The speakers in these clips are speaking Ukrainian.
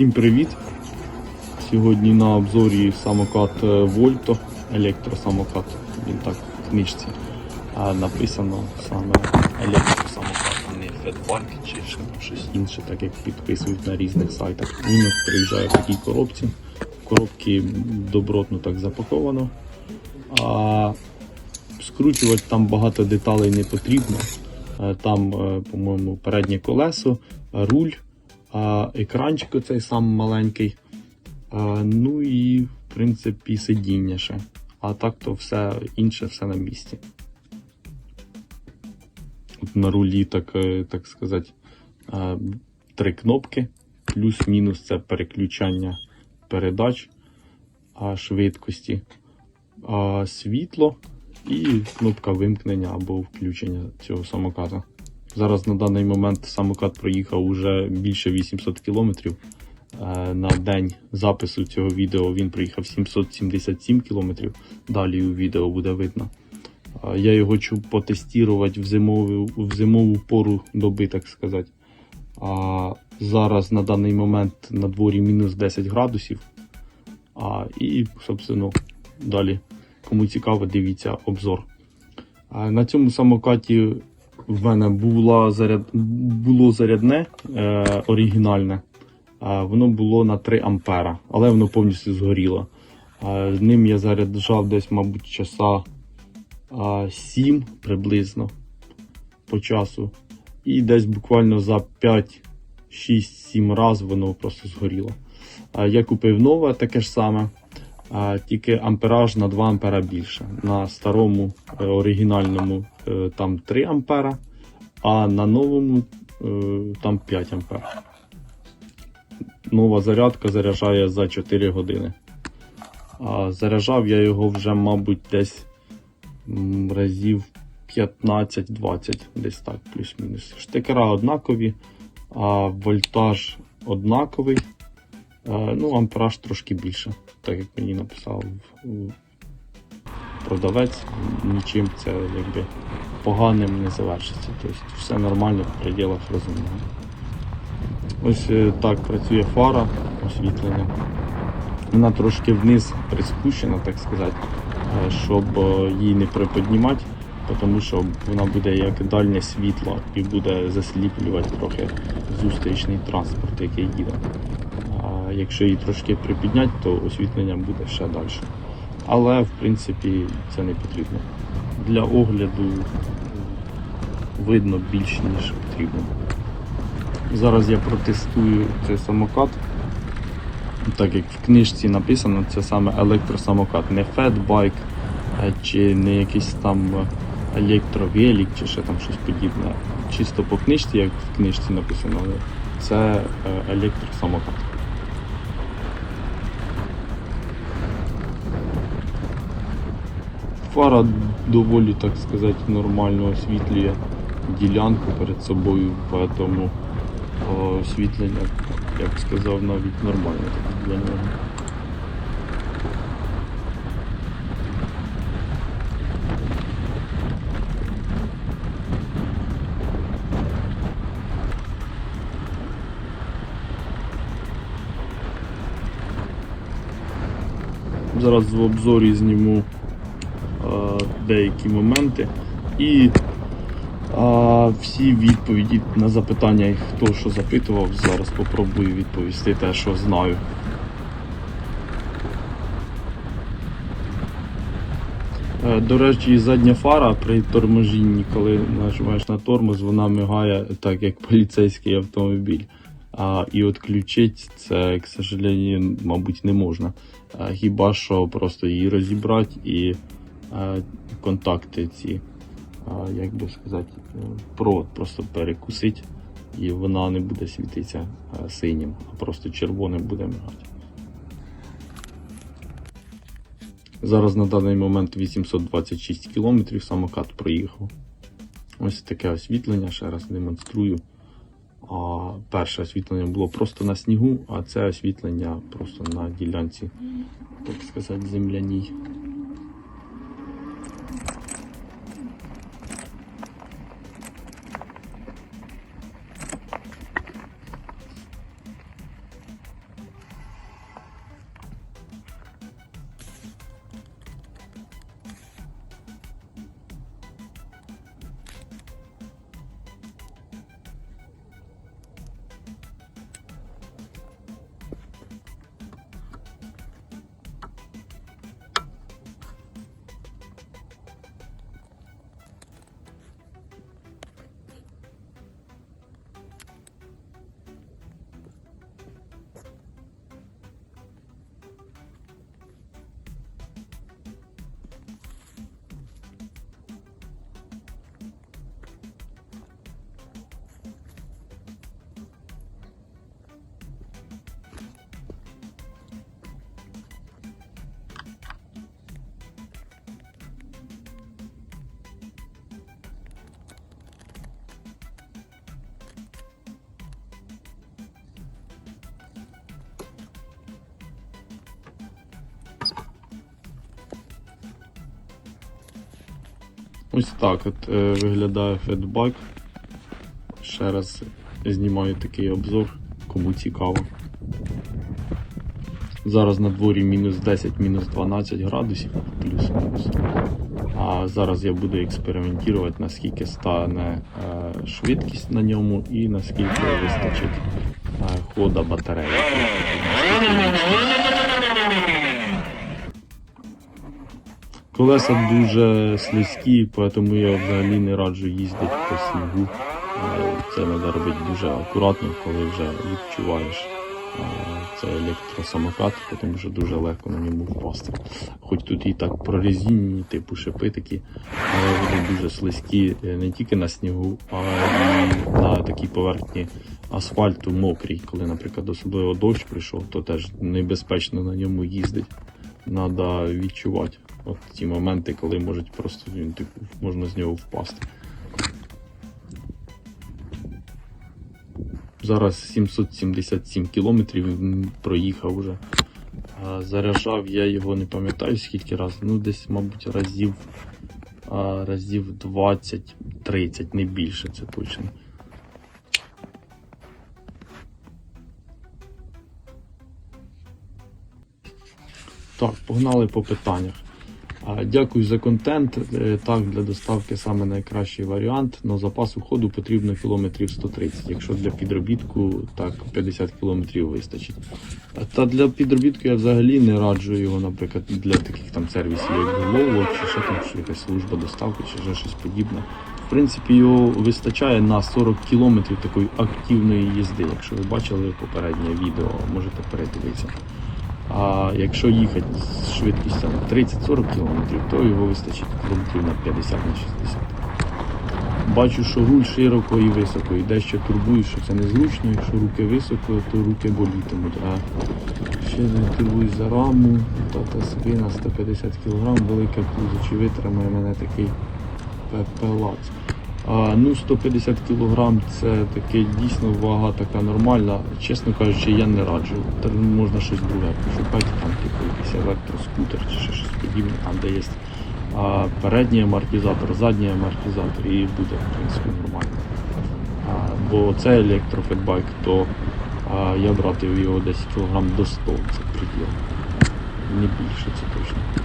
Всім привіт! Сьогодні на обзорі самокат е, Volto, електросамокат, він так в книжці. Написано саме електросамокат, а не Федбайк чи щось інше, так як підписують на різних сайтах. Він приїжджає в такій коробці. В коробці добротно так запаковано. А скручувати там багато деталей не потрібно. Е, Там, е, по-моєму, переднє колесо, е, руль, екранчик оцей сам маленький. Ну і, в принципі, сидіння ще. А так то все інше все на місці. От на рулі, так, е, так сказати, три кнопки. Плюс-мінус це переключання передач швидкості, світло і кнопка вимкнення або включення цього самоката. Зараз на даний момент самокат проїхав уже більше 800 кілометрів. Е, На день запису цього відео він проїхав 777 кілометрів. Далі у відео буде видно. Е, Я його хочу потестувати в зимову, в зимову пору доби, так сказати. А зараз на даний момент на дворі мінус 10 градусів. А, і, собственно, далі, кому цікаво, дивіться обзор. А, на цьому самокаті в мене була заряд... було зарядне е, оригінальне. А, воно було на 3 ампера, але воно повністю згоріло. А, ним я заряджав десь, мабуть, часа а, 7 приблизно по часу. І десь буквально за 5, 6, 7 разів воно просто згоріло. А, я купив нове таке ж саме. А, тільки ампераж на 2 ампера більше. На старому е, оригінальному е, там 3 ампера, а на новому е, там 5 ампер. Нова зарядка заряджає за 4 години. А заряджав я його вже, мабуть, десь разів 15-20, десь так, плюс-мінус. Штекера однакові, а вольтаж однаковий. Е, Ну, ампераж трошки більше, так як мені написав продавець, нічим це якби поганим не завершиться. Тобто все нормально в пределах розумного. Ось е, так працює фара освітлення. Вона трошки вниз приспущена, так сказати, е, щоб її не приподнімати, тому що вона буде як дальнє світло і буде засліплювати трохи зустрічний транспорт, який їде. Якщо її трошки припідняти, то освітлення буде ще далі. Але в принципі це не потрібно. Для огляду видно більше, ніж потрібно. Зараз я протестую цей самокат. Так як в книжці написано, це саме електросамокат, не фетбайк чи не якийсь там е, електровелик чи ще там щось подібне. Чисто по книжці, як в книжці написано, це е, електросамокат. Фара доволі, так сказати, нормально освітлює ділянку перед собою, тому освітлення, я б сказав, навіть нормальне таке для нього. Зараз в обзорі зніму е, деякі моменти і а, всі відповіді на запитання, хто що запитував, зараз попробую відповісти те, що знаю. Е, До речі, задня фара при торможінні, коли нажимаєш на тормоз, вона мигає так, як поліцейський автомобіль. А, і відключити це, к сожалению, мабуть, не можна. А, хіба що просто її розібрати і е, контакти ці як би сказати, е, провод просто перекусить і вона не буде світитися е, синім, а просто червоним буде мигати. Зараз на даний момент 826 км самокат проїхав. Ось таке освітлення, ще раз демонструю. А перше освітлення було просто на снігу, а це освітлення просто на ділянці, так сказати, земляній. Ось так от е, виглядає фетбак. Ще раз знімаю такий обзор, кому цікаво. Зараз на дворі мінус 10, мінус 12 градусів, плюс-мінус. А зараз я буду експериментувати, наскільки стане е, швидкість на ньому і наскільки вистачить е, хода батареї. Колеса дуже слизькі, тому я взагалі не раджу їздити по снігу. Е, Це треба робити дуже акуратно, коли вже відчуваєш е, це електросамокат, тому що дуже легко на ньому впасти. Хоч тут і так прорезинені, типу шипи такі, але вони дуже слизькі е, не тільки на снігу, а й на такій поверхні асфальту мокрій. Коли, наприклад, особливо дощ прийшов, то теж небезпечно на ньому їздити. Треба відчувати от ті моменти, коли можуть просто він, типу, можна з нього впасти. Зараз 777 кілометрів проїхав уже. А, Заряджав я його не пам'ятаю скільки разів, ну десь, мабуть, разів, разів 20-30, не більше, це точно. Так, погнали по питаннях. Дякую за контент. Е, Так, для доставки саме найкращий варіант. Но запасу ходу потрібно кілометрів 130. Якщо для підробітку, так 50 кілометрів вистачить. Та для підробітку я взагалі не раджу його, наприклад, для таких там сервісів, як Glovo, чи що там, чи якась служба доставки, чи ще щось подібне. В принципі, його вистачає на 40 кілометрів такої активної їзди. Якщо ви бачили попереднє відео, можете передивитися. А якщо їхати з швидкістю на 30-40 км, то його вистачить кілометрів на 50 на 60. Бачу, що руль широко і високо, і дещо турбую, що це незручно. Якщо руки високо, то руки болітимуть. А ще не турбуюсь за раму, та спина 150 кг, велике пузо, чи витримає мене такий пелац. А, ну, 150 кг це таке дійсно вага така нормальна. Чесно кажучи, я не раджу. Та можна щось друге пошукати, там типу якийсь електроскутер чи ще щось подібне, там де є а, передній амортизатор, задній амортизатор і буде в принципі нормально. А, бо це електрофетбайк, то а, я братив його десь кілограм до 100, це приділ. Не більше це точно.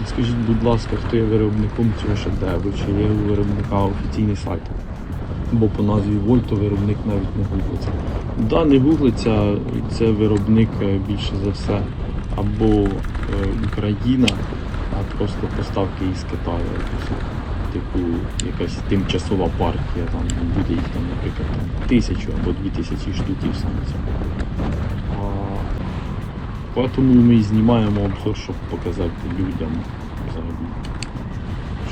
Підскажіть, будь ласка, хто є виробником цього шедевру, чи є у виробника офіційний сайт? Бо по назві Вольто виробник навіть не гуглиться. Да, не гуглиться, це виробник е, більше за все або е, Україна, а просто поставки із Китаю. Типу, якась тимчасова партія, там буде їх там, наприклад, там, тисячу або дві тисячі штуків саме це. Тому ми і знімаємо обзор, щоб показати людям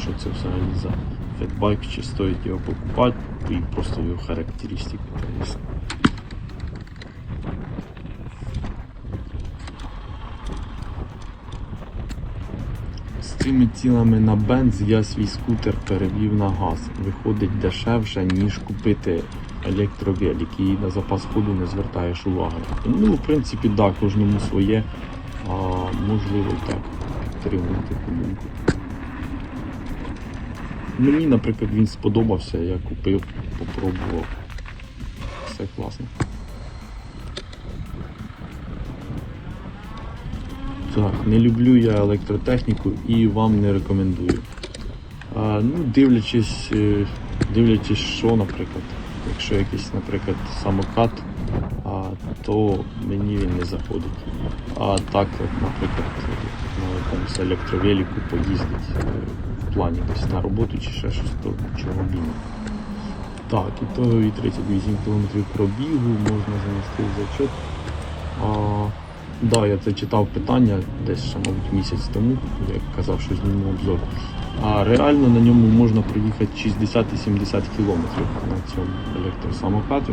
що це взагалі за фетбайк, чи стоїть його покупати, і просто його характеристики. З цими цінами на бенз я свій скутер перевів на газ. Виходить дешевше, ніж купити електровелик і на запас ходу не звертаєш уваги. Ну, в принципі, да, кожному своє, а можливо так підтримую таку. Мені, наприклад, він сподобався, я купив, попробував. Все класно. Так, не люблю я електротехніку і вам не рекомендую. А, ну, дивлячись, е, дивлячись, що, наприклад, якщо якийсь, наприклад, самокат, то мені він не заходить. А так, наприклад, на якомусь електровеліку поїздить е, в плані десь на роботу чи ще щось, то чого б і ні. Так, ітогові 38 км пробігу можна занести в зачет. А, да, я це читав питання десь мабуть, місяць тому, як казав, що зніму обзор. А реально на ньому можна проїхати 60-70 кілометрів на цьому електросамокаті.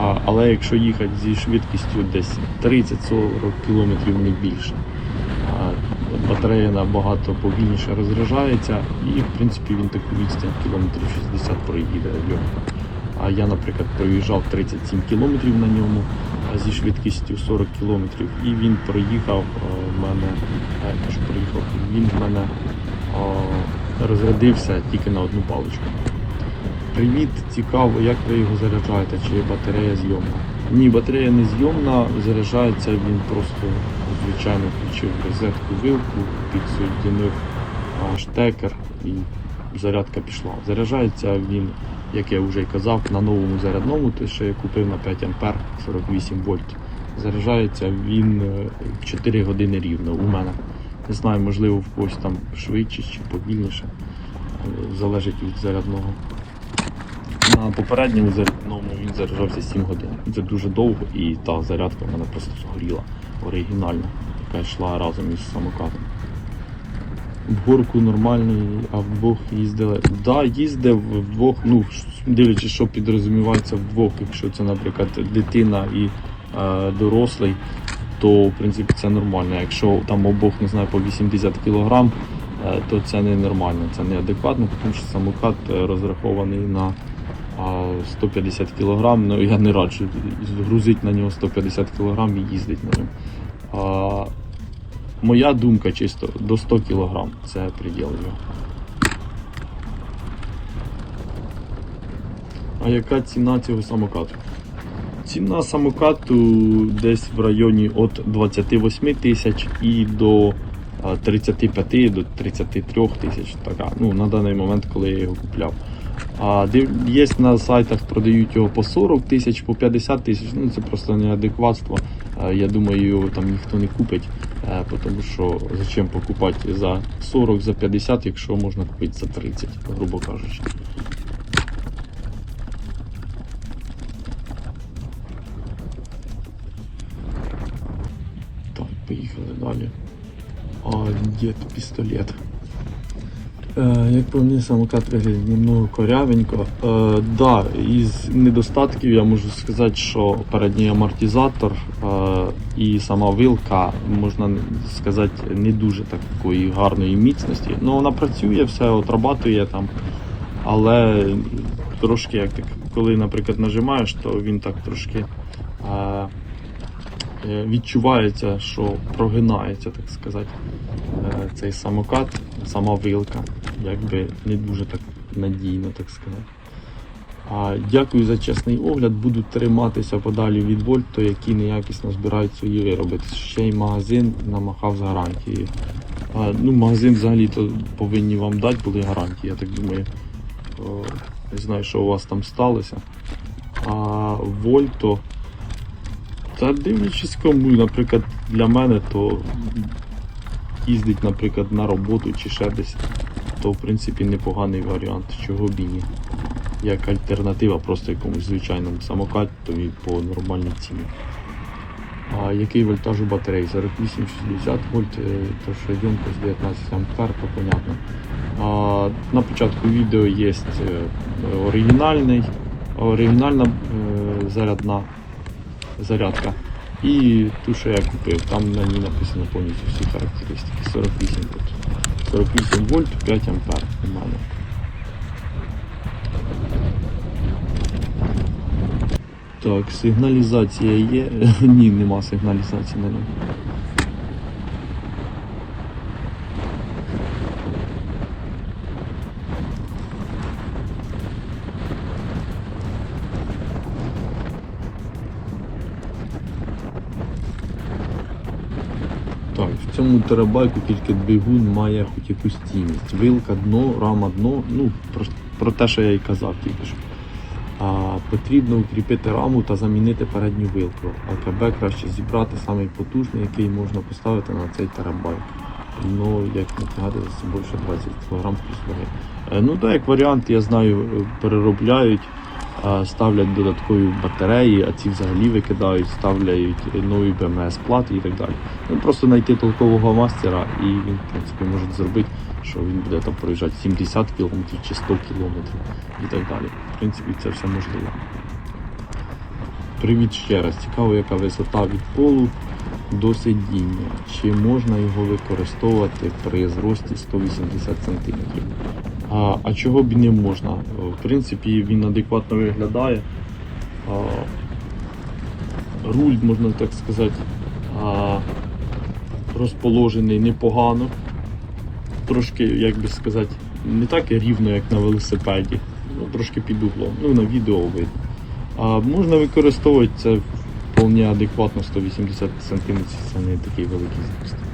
А, але якщо їхати зі швидкістю десь 30-40 кілометрів не більше. А, батарея набагато повільніше розряджається і в принципі він таку відстань кілометрів 60 проїде. А я, наприклад, проїжджав 37 кілометрів на ньому а зі швидкістю 40 кілометрів, і він проїхав е, в мене, е, кажу, проїхав, він в мене розрядився тільки на одну паличку. Привіт, цікаво, як ви його заряджаєте, чи батарея зйомна. Ні, батарея не зйомна, заряджається він просто звичайно включив розетку вилку, підсоєдинив штекер і зарядка пішла. Заряджається він, як я вже й казав, на новому зарядному, те, що я купив на 5 А 48 вольт. Заряджається він е, 4 години рівно у мене. Не знаю, можливо, в когось там швидше чи повільніше. Е, Залежить від зарядного. На попередньому зарядному він заряджався 7 годин. Це дуже довго і та зарядка в мене просто згоріла оригінальна, яка йшла разом із самокатом. В горку нормальний, а вдвох їздили. Так, да, їздив вдвох, ну, дивлячись, що підрозумівається вдвох, якщо це, наприклад, дитина і е, дорослий, то в принципі це нормально. Якщо там обох не знаю по 80 кг, е, то це не нормально, це неадекватно, тому що самокат е, розрахований на 150 кг, ну я не раджу грузити на нього 150 кг і їздити на ньому. Моя думка чисто до 100 кг це приділ його. А яка ціна цього самокату? Ціна самокату десь в районі від 28 тисяч і до 35 до 33 тисяч. Така, ну, на даний момент, коли я його купляв. А є на сайтах, продають його по 40 тисяч, по 50 тисяч. Ну це просто неадекватство. Я думаю, його там ніхто не купить, е, тому що зачем покупати за 40, за 50, якщо можна купити за 30, грубо кажучи. Поїхали далі. А, дід пістолет. Е, Як по мені, самокат виглядає немного корявенько. Е, да, із недостатків я можу сказати, що передній амортизатор е, і сама вилка, можна сказати, не дуже такої гарної міцності. Ну, вона працює, все отрабатує там, але трошки як коли, наприклад, нажимаєш, то він так трошки. Е, Відчувається, що прогинається, так сказати, е, цей самокат, сама вилка, якби не дуже так надійно, так сказати. А, дякую за чесний огляд. Буду триматися подалі від Вольто, які неякісно збирають свої вироби. Ще й магазин намахав з гарантією. А, ну, магазин взагалі то повинні вам дати були гарантії, я так думаю. Не знаю, що у вас там сталося. А Вольто. Та дивлячись кому, наприклад, для мене, то їздить, наприклад, на роботу чи ще десь, то в принципі непоганий варіант, чого б і ні. Як альтернатива просто якомусь звичайному самокатові по нормальній ціні. А який вольтаж у батареї? 48-60 вольт, е, то що ємкость 19 ампер, то понятно. А, на початку відео є е, оригінальний, оригінальна е, зарядна зарядка. І ту, що я купив, там на ній написано повністю всі характеристики. 48 вольт. 48 вольт, 5 ампер у мене. Так, сигналізація є. Ні, нема сигналізації на ньому. Цьому терабайку тільки двигун має хоч якусь цінність. Вилка, дно, рама, дно. Ну, про, про те, що я і казав тільки що. А, потрібно укріпити раму та замінити передню вилку. АКБ краще зібрати самий потужний, який можна поставити на цей терабайк. Ну, як не пригадую, це більше 20 кг плюс ваги. Е, Ну так, як варіант, я знаю, е, переробляють, ставлять додаткові батареї, а ці взагалі викидають, ставляють нові БМС плати і так далі. Ну, просто знайти толкового мастера і він, в принципі, може зробити, що він буде там проїжджати 70 км чи 100 км і так далі. В принципі, це все можливо. Привіт ще раз. Цікаво, яка висота від полу до сидіння. Чи можна його використовувати при зрості 180 см? А, а чого б не можна? В принципі, він адекватно виглядає. А, руль, можна так сказати, а, розположений непогано. трошки, як би сказати, не так рівно, як на велосипеді, ну, трошки під углом. Ну, на відео видно. А можна використовувати це вполне адекватно 180 см, це не такий великий зріст.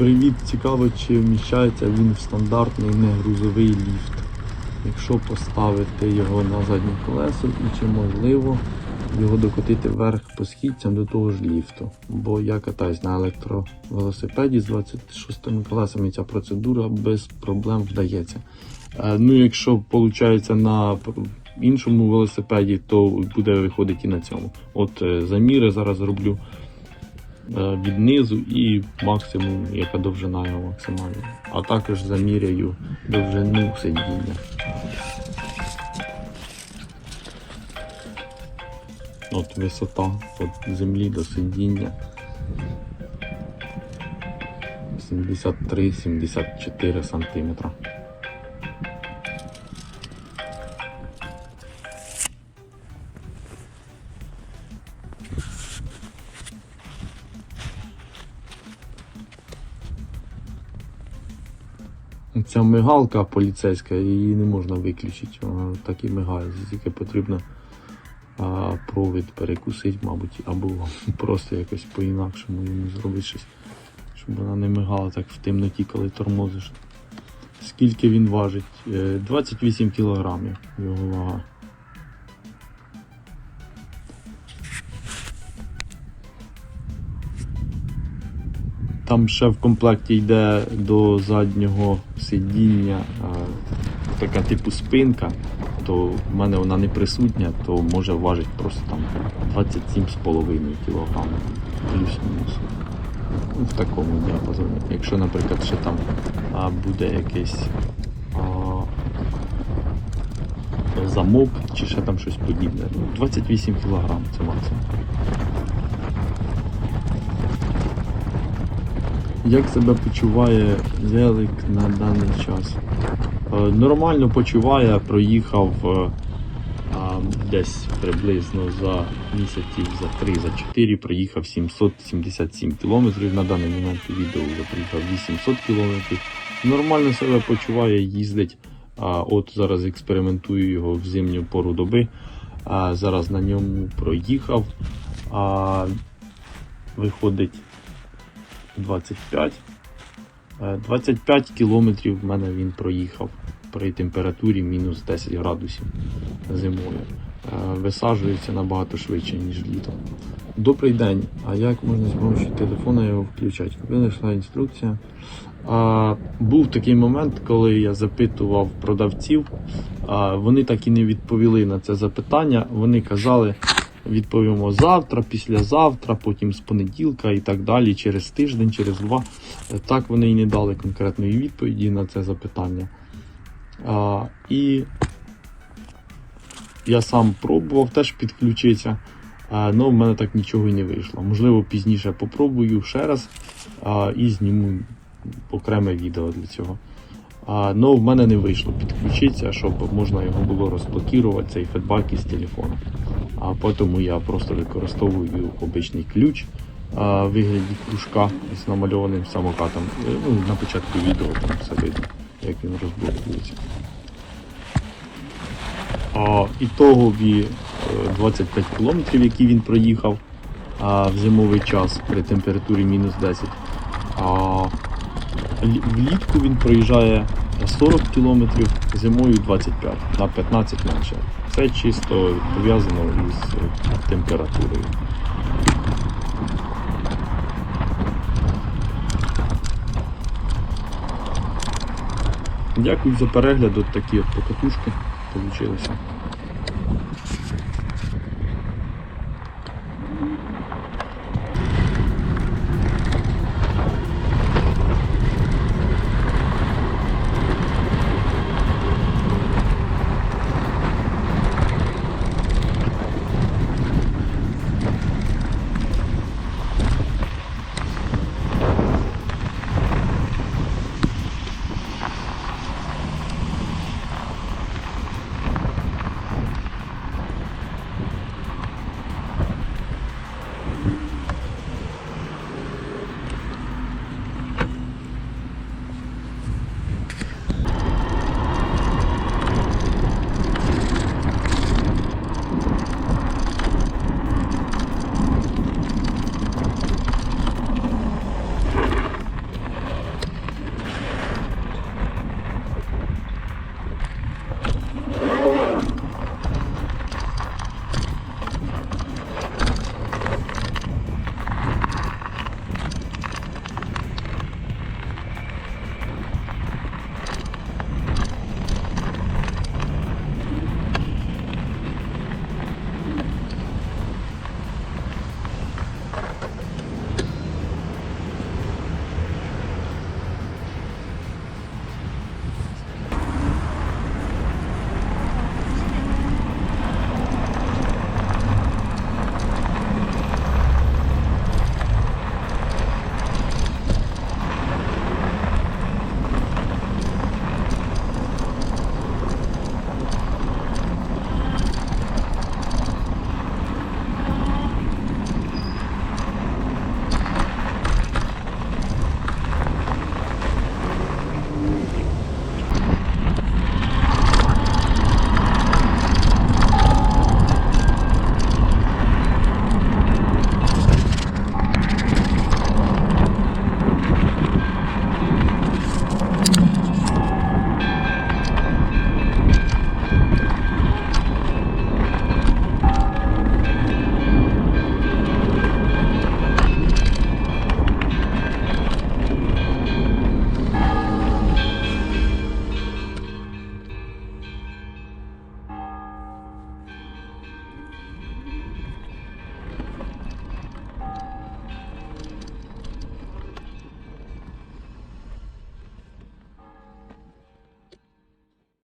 Привіт, цікаво, чи вміщається він в стандартний негрузовий ліфт. Якщо поставити його на заднє колесо і чи можливо його докотити вверх по східцям до того ж ліфту. Бо я катаюсь на електровелосипеді з 26 колесами, ця процедура без проблем вдається. Е, Ну, якщо виходить на іншому велосипеді, то буде виходити і на цьому. От е, заміри зараз роблю від низу і максимум, яка довжина його максимальна. А також заміряю довжину сидіння. От висота від землі до сидіння 73-74 сантиметра. Ця мигалка поліцейська, її не можна виключити, вона так і мигає. Тільки потрібно а, провід перекусити, мабуть, або просто якось по-інакшому йому зробити щось, щоб вона не мигала так в темноті, коли тормозиш. Скільки він важить? Е, 28 кілограмів його вага. Там ще в комплекті йде до заднього сидіння е, така типу спинка, то в мене вона не присутня, то може важить просто там 27,5 кг плюс-мінус. Ну, в такому діапазоні. Якщо, наприклад, ще там а, буде якийсь а, замок чи ще там щось подібне. Ну, 28 кг це максимум. Як себе почуває велик на даний час? Е, Нормально почуває, проїхав е, десь приблизно за місяців за 3 за 4 проїхав 777 кілометрів. На даний момент відео вже проїхав 800 кілометрів. Нормально себе почуває, їздить. От зараз експериментую його в зимню пору доби. Зараз на ньому проїхав. Виходить 25. Е, 25 кілометрів в мене він проїхав при температурі мінус 10 градусів зимою. Е, Висаджується набагато швидше, ніж літом. Добрий день. А як можна з допомогою телефона його включати? Винайшла інструкція. А, був такий момент, коли я запитував продавців, а, вони так і не відповіли на це запитання. Вони казали, відповімо завтра, післязавтра, потім з понеділка і так далі, через тиждень, через два. Так вони і не дали конкретної відповіді на це запитання. А, і я сам пробував теж підключитися, але в мене так нічого і не вийшло. Можливо, пізніше попробую ще раз а, і зніму окреме відео для цього. А, но в мене не вийшло підключитися, щоб можна його було розблокувати, цей фідбак із телефону. А тому я просто використовую обичний ключ а, в вигляді кружка з намальованим самокатом. Е, Ну, на початку відео там все видно, як він розблокується. А, ітогові е, 25 кілометрів, які він проїхав а, в зимовий час при температурі мінус 10. А, влітку він проїжджає 40 кілометрів, зимою 25, на 15 менше. Це чисто пов'язано із е, температурою. Дякую за перегляд, от такі от покатушки получилися.